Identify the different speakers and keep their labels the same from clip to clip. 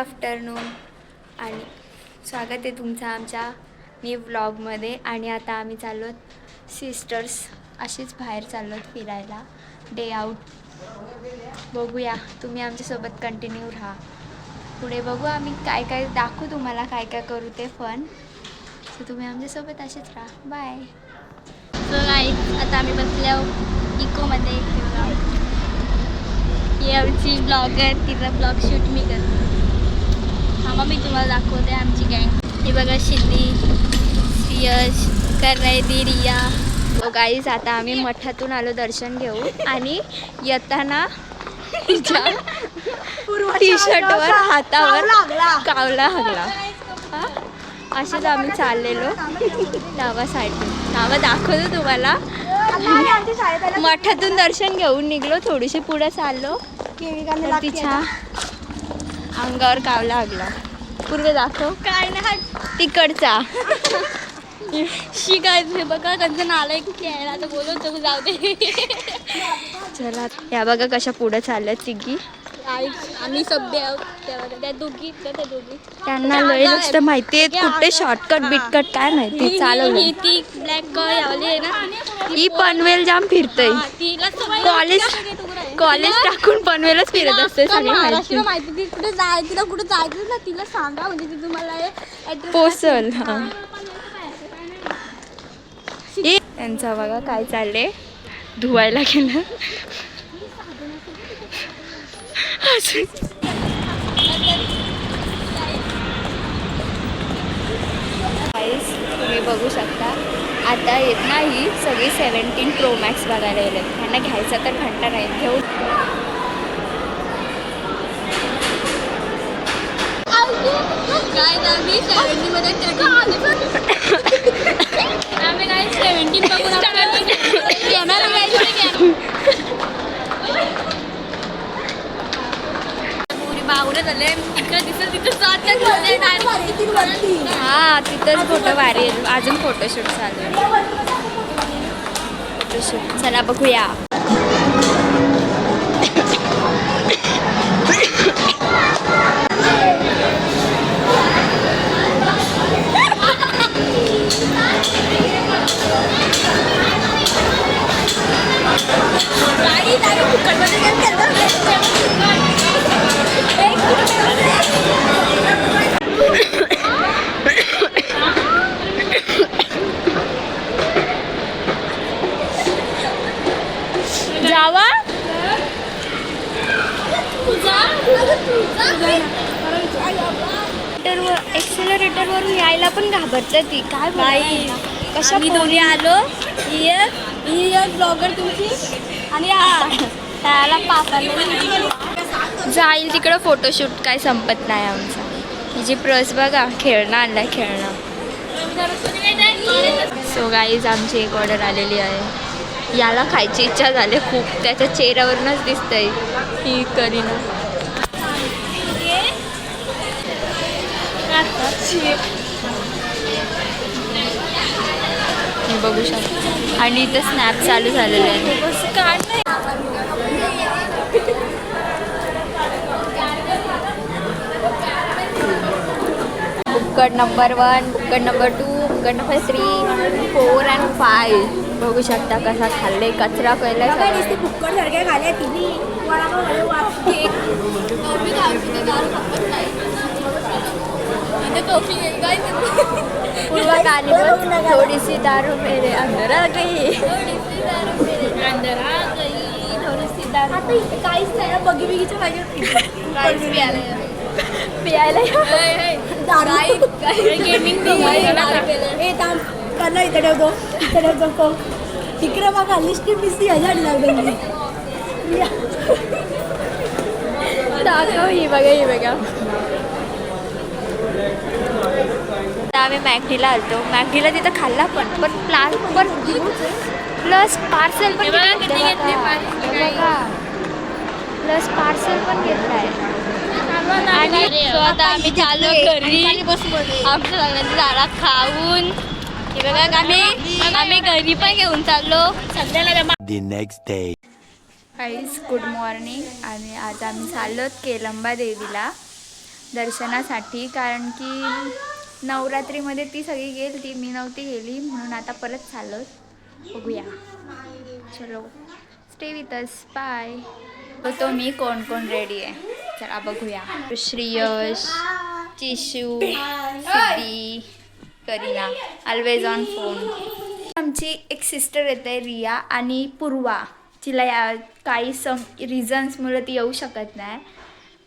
Speaker 1: Afternoon आणि स्वागत आहे तुमचं आमच्या मी व्लॉगमध्ये आणि आता आम्ही चाललो सिस्टर्स अशीच बाहेर चाललो फिरायला. डे आऊट बघूया. तुम्ही आमच्यासोबत कंटिन्यू राहा. पुढे बघू आम्ही काय काय दाखवू तुम्हाला काय काय करू ते फन सो तुम्ही आमच्यासोबत असेच राहा. बाय
Speaker 2: सो गाईज आता आम्ही बसल्या इकोमध्ये. हे बघा. आमची ब्लॉगर तिचा ब्लॉग शूट मी करतो. थांबा मी तुम्हाला दाखवते आमची गँग ही बघा शिंदी यश करणायदी रिया.
Speaker 1: गाईज आता आम्ही मठातून आलो दर्शन घेऊ आणि येताना तिच्या टी शर्टवर हातावर कावला हगला. हा? असेच आम्ही चाललेलो. साईडून नावं दाखवतो तुम्हाला. मठातून दर्शन घेऊन निघलो थोडीशी पुढे चाललो. तिच्या अंगावर कावला हगला पूर्व दाखव.
Speaker 2: काय नाही
Speaker 1: तिकडचा.
Speaker 2: शिकायचं बघा त्यांचं नाला एक यायला तर बोलवतो जाऊ दे.
Speaker 1: चला या बघा कशा पुढे चालल्या
Speaker 2: आई आम्ही सभ्य आहोत त्या दोघी त्या दोघी.
Speaker 1: त्यांना लय नुसतं माहिती कुठे शॉर्टकट बिटकट काय माहिती? चालवलं.
Speaker 2: ती ब्लॅक यावली आहे ना.
Speaker 1: ही पनवेल जाम फिरतय. कॉलेज
Speaker 2: तुकडे.
Speaker 1: कॉलेज टाकून पनवेलच फिरत असते सगळी माहिती.
Speaker 2: माहिती ती कुठे जाय तिला कुठे जायचं ना तिला सांगा म्हणजे ती तुम्हाला
Speaker 1: पोसल त्यांचा बघा काय चाललंय. धुवायला गेलं. तुम्ही बघू शकता. आता येत नाही. सगळी सेवन्टीन प्रो मॅक्स बघायला गेले. त्यांना घ्यायचा तर घंटा नाही. घेऊ.
Speaker 2: काय आम्ही 70 मध्ये 30 आम्ही काय 17 बघून कॅमेरा पुरी बावडे झाले. इकडे दिसत तिथं जात
Speaker 1: हा तिथंच फोटो भारी अजून फोटोशूट चालू आहे. फोटोशूट चला बघूया. जावा एक्सेलरेटर वरून यायला पण घाबरते ती. काय बाई कशा
Speaker 2: आम्ही दोन्ही आलो. ही एक ही एक ब्लॉगर तुमची आणि त्याला पापाला
Speaker 1: जाईल तिकडं फोटोशूट काय संपत नाही आमचा. हिची प्रस बघा खेळणं आणलाय खेळणं. सो गाईज आमची एक ऑर्डर आलेली आहे. याला खायची इच्छा झाली खूप. त्याच्या चेहऱ्यावरूनच दिसतंय. ही करीना. बघू शकता. आणि इथं स्नॅप चालू झालेले आहे. बुक्कड नंबर वन बुक्कड number two बुक्कड number three four and five बघू शकता कसा खाल्ले कचरा पहिला
Speaker 2: फुक्कड सारख्या खाल्या तिन्ही
Speaker 1: पूरा गाणी थोड़ी सी दारू मेरे अंदर आ गई
Speaker 2: काहीच नाही बगी बिगीच्या
Speaker 1: पियायला
Speaker 2: गेमिंग
Speaker 3: ए थांब कला इथे ठेवतो इथे ठेवतो तिकडे बघा लिस्टी बिस्टी हजार लागली
Speaker 1: दाखव ही बघा ही बघा. आम्ही मॅगडीला आलतो. मॅगडीला तिथं खाल्ला पण पण प्लास पण प्लस पार्सल पण
Speaker 2: हे घेतले
Speaker 1: प्लस पार्सल पण घेतलाय
Speaker 2: आणि आता आम्ही चाललो घरी. आमच्या सगळ्यांची झाडा खाऊन. हे बघा आम्ही आम्ही घरी पण घेऊन चाललो. सध्याला
Speaker 1: गुड मॉर्निंग आणि आज आम्ही चाललो केलंबा देवीला. दर्शनासाठी कारण की नवरात्रीमध्ये ती सगळी गेली ती मी नव्हती गेली म्हणून आता परत चाललो बघूया. चलो. स्टे विथ अस बाय तो मी. कोण कोण रेडी आहे? चला बघूया. Shreyash Chishu Siddhi Kareena. Always on phone आमची एक सिस्टर येते रिया आणि पूर्वा. तिला या काही सम रिझन्समुळे ती येऊ शकत नाही.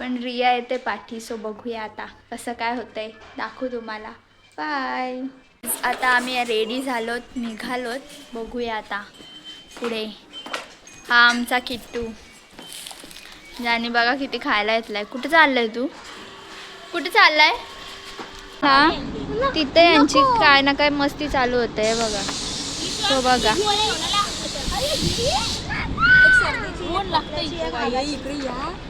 Speaker 1: पण रिया येते पाठी सो बघूया आता कसं काय होतंय. दाखवू तुम्हाला. बाय आता आम्ही रेडी झालोत निघालोत. बघूया आता पुढे. हा आमचा किट्टू. ज्याने बघा किती खायला येतलाय कुठे चाललाय तू? कुठे चाललाय? हा? तिथे यांची काय ना काय मस्ती चालू होते बघा. तो बघा. जी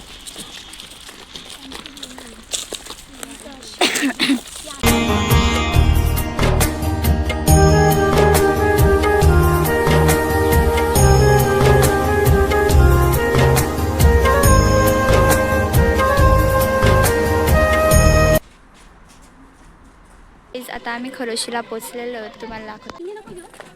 Speaker 1: आता आम्ही खरोशीला पोचलेलो तुम्हाला दाखवतो.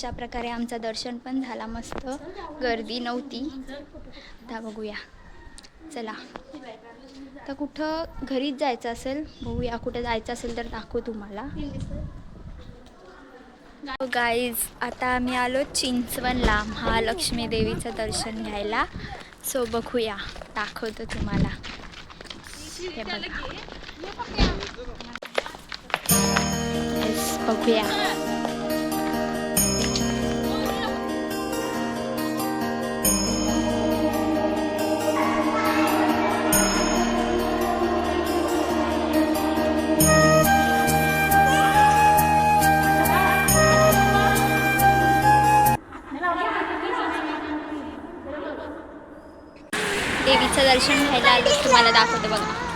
Speaker 1: अशा प्रकारे आमचं दर्शन पण झाला मस्त. गर्दी नव्हती. आता बघूया. चला. तर कुठं घरीच जायचं असेल? बघूया. कुठं जायचं असेल तर दाखवू तुम्हाला. हो, गाईज आता आम्ही आलो चिंचवणला महालक्ष्मी देवीचं दर्शन घ्यायला. सो बघूया. दाखवतो तुम्हाला. हे बघा. बघूया. तुम्हाला दाखवते बघा.